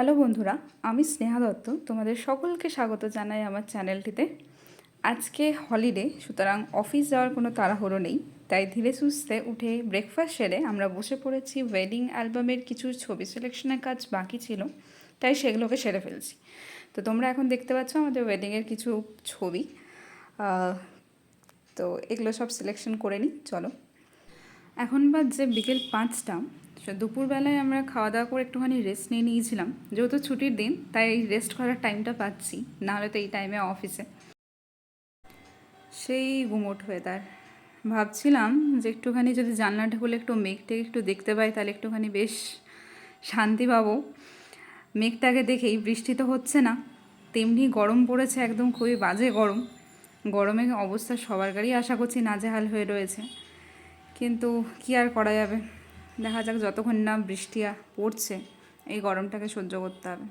Hello বন্ধুরা, আমি স্নেহা দত্ত, তোমাদের সকলকে স্বাগত জানাই আমার চ্যানেলটিতে। আজকে হলিডে সুতরাং অফিস যাওয়ার কোনো তাড়াহুড়ো নেই, তাই ধীরে সুস্থে উঠে ব্রেকফাস্ট সেরে আমরা বসে পড়েছি ওয়েডিং অ্যালবামের কিছু ছবি সিলেকশনের কাজ বাকি ছিল, তাই সেগুলোকে সেরে ফেলছি। তো তোমরা এখন দেখতে পাচ্ছ আমাদের ওয়েডিংয়ের কিছু ছবি তো এগুলো সব সিলেকশন করে নিই, চলো। এখন বাজছে বিকেল পাঁচটা দুপুরবেলায় আমরা খাওয়া দাওয়া করে একটুখানি রেস্ট নিয়ে নিয়েছিলাম। যেহেতু ছুটির দিন, তাই এই রেস্ট করার টাইমটা পাচ্ছি। নাহলে তো এই টাইমে অফিসে সেই গুমোট ওয়েদার ভাবছিলাম যে একটুখানি যদি জানলাটা খুলে একটু মেঘটাকে একটু দেখতে পাই, তাহলে একটুখানি বেশ শান্তি পাবো। মেঘটাকে দেখেই বৃষ্টি তো হচ্ছে না। তেমনি গরম পড়েছে, একদম খুবই বাজে গরম। গরমে অবস্থা সবার গাড়ি আশা করছি নাজেহাল হয়ে রয়েছে। কিন্তু কি আর করা যাবে? দেখা যাক যতক্ষণ না বৃষ্টি পড়ছে এই গরমটাকে সহ্য করতে হবে।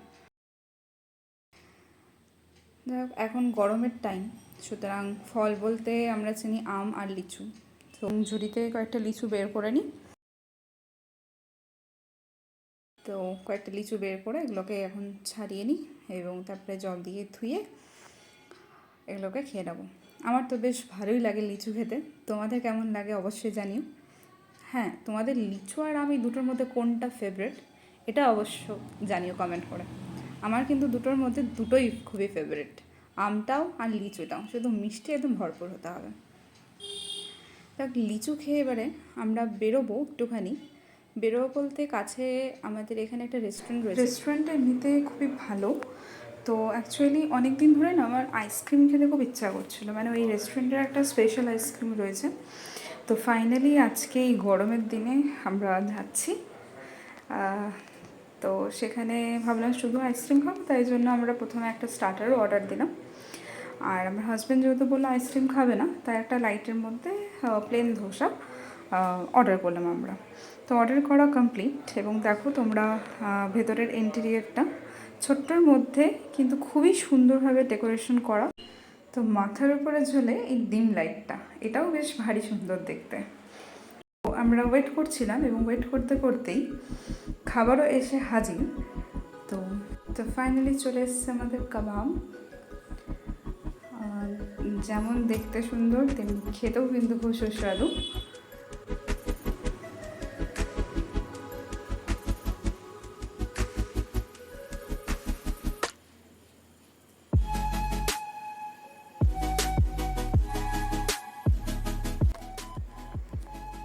যাই হোক, এখন গরমের টাইম সুতরাং ফল বলতে আমরা চিনি আম আর লিচু। তো ঝুড়িতে কয়েকটা লিচু বের করে নিই তো কয়েকটা লিচু বের করে এগুলোকে এখন ছাড়িয়ে নিই এবং তারপরে জল দিয়ে ধুয়ে এগুলোকে খেয়ে নেব। আমার তো বেশ ভালোই লাগে লিচু খেতে। তোমাদের কেমন লাগে অবশ্যই জানিও। হ্যাঁ তোমাদের লিচু আর আমি দুটোর মধ্যে কোনটা ফেভারেট এটা অবশ্য জানিও কমেন্ট করে। আমার কিন্তু দুটোর মধ্যে দুটোই খুবই ফেভারিট আমটাও আর লিচুটাও, শুধু মিষ্টি একদম ভরপুর হতে হবে। দেখ, লিচু খেয়ে এবারে আমরা বেরোবো একটুখানি। বেরোবো বলতে কাছে আমাদের এখানে একটা রেস্টুরেন্ট রয়েছে। রেস্টুরেন্টটা এমনিতে খুবই ভালো। তো অ্যাকচুয়ালি অনেক দিন ধরে না আমার আইসক্রিম খেতে খুব ইচ্ছা করছিল। মানে ওই রেস্টুরেন্টের একটা স্পেশাল আইসক্রিম রয়েছে। তো ফাইনালি আজকে এই গরমের দিনে আমরা যাচ্ছি। তো সেখানে ভাবলাম শুধু আইসক্রিম খাব, তাই জন্য আমরা প্রথমে একটা স্টার্টারও অর্ডার দিলাম। আর আমার হাজব্যান্ড যেহেতু বলল আইসক্রিম খাবে না, তাই একটা লাইটের মধ্যে প্লেন ধোসা অর্ডার করলাম আমরা। তো অর্ডার করা কমপ্লিট এবং দেখো তোমরা ভেতরের ইন্টেরিয়রটা ছোট্টর মধ্যে কিন্তু খুবই সুন্দরভাবে ডেকোরেশন করা। তো মাথার উপরে ঝুলে এই ডিম লাইটটা, এটাও বেশ ভারী সুন্দর দেখতে। তো আমরা ওয়েট করছিলাম এবং ওয়েট করতে করতেই খাবারও এসে হাজির। তো তো ফাইনালি চলে এসছে আমাদের কাবাব। আর যেমন দেখতে সুন্দর, তেমনি খেতেও কিন্তু খুব সুস্বাদু।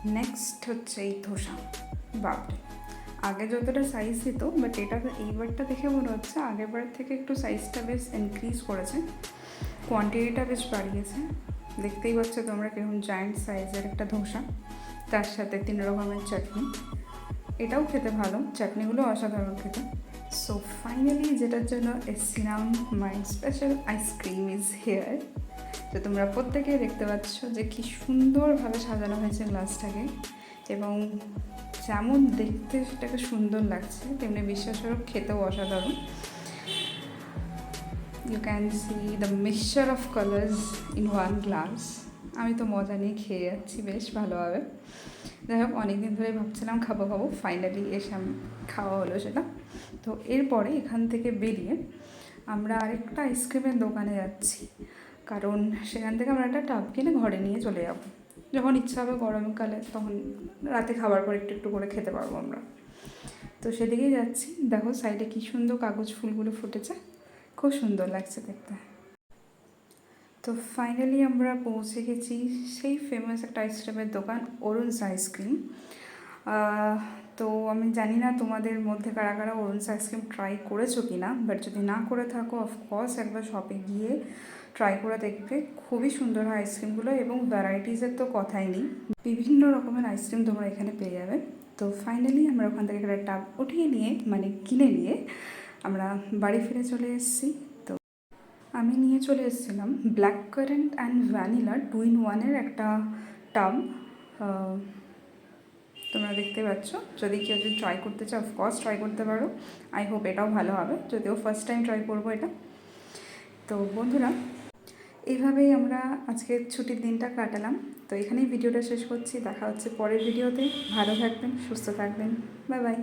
নেক্সট হচ্ছে এই ধোসা। বাপরে। আগে যতটা সাইজ দিত বাট এটা এইবারটা দেখে মনে হচ্ছে আগেরবার থেকে একটু সাইজটা বেশ ইনক্রিজ করেছে। কোয়ান্টিটিটা বেশ বাড়িয়েছে। দেখতেই পাচ্ছ তোমরা কীরকম জায়েন্ট সাইজের একটা ধোসা। তার সাথে তিন রকমের চাটনি। এটাও খেতে ভালো। চাটনিগুলো অসাধারণ খেতে। সো ফাইনালি যেটার জন্য এসছিলাম my special ice cream is here তো তোমরা প্রত্যেকেই দেখতে পাচ্ছ যে কি সুন্দরভাবে সাজানো হয়েছে গ্লাসটাকে এবং যেমন দেখতে সেটাকে সুন্দর লাগছে, তেমনি বিশ্বাসস্বরূপ খেতেও অসাধারণ। You can see the mixture of colours in one glass আমি তো মজা নিয়ে খেয়ে যাচ্ছি, বেশ ভালোভাবে যাই হোক, অনেকদিন ধরে ভাবছিলাম খাব খাব। ফাইনালি এসে খাওয়া হলো সেটা। তো এরপরে এখান থেকে বেরিয়ে আমরা আরেকটা আইসক্রিমের দোকানে যাচ্ছি। কারণ সেখান থেকে আমরা একটা টাব কিনে ঘরে নিয়ে চলে যাব। যখন ইচ্ছা হবে গরমকালে, তখন রাতে খাবার পর একটু একটু করে খেতে পারব আমরা। তো সেদিকেই যাচ্ছি। দেখো সাইডে কী সুন্দর কাগজ ফুলগুলো ফুটেছে। খুব সুন্দর লাগছে দেখতে। তো ফাইনালি আমরা পৌঁছে গেছি সেই ফেমাস একটা আইসক্রিমের দোকান অরুণস আইসক্রিম তো আমি জানি না তোমাদের মধ্যে কারা কারা অরুণস আইসক্রিম ট্রাই করেছ কি না বাট যদি না করে থাকো অফকোর্স একবার শপে গিয়ে ট্রাই করে দেখবে। খুবই সুন্দর হয় আইসক্রিমগুলো এবং ভ্যারাইটিসের তো কথাই নেই। বিভিন্ন রকমের আইসক্রিম তোমরা এখানে পেয়ে যাবে। তো ফাইনালি আমরা ওখান থেকে একটা টাব উঠিয়ে নিয়ে মানে কিনে নিয়ে আমরা বাড়ি ফিরে চলে এসেছি। তো আমি নিয়ে চলে এসেছিলাম black currant and vanilla two in ওয়ানের একটা টাব দেখতে পাচ্ছ। যদি কেউ যদি ট্রাই করতে চাও অফকোর্স ট্রাই করতে পারো। আই হোপ এটাও ভালো হবে। যদিও ফার্স্ট টাইম ট্রাই করব এটা। তো বন্ধুরা এইভাবেই আমরা আজকে ছুটির দিনটা কাটালাম। তো এখানেই ভিডিওটা শেষ করছি। দেখা হচ্ছে পরের ভিডিওতে। ভালো থাকবেন, সুস্থ থাকবেন। Bye bye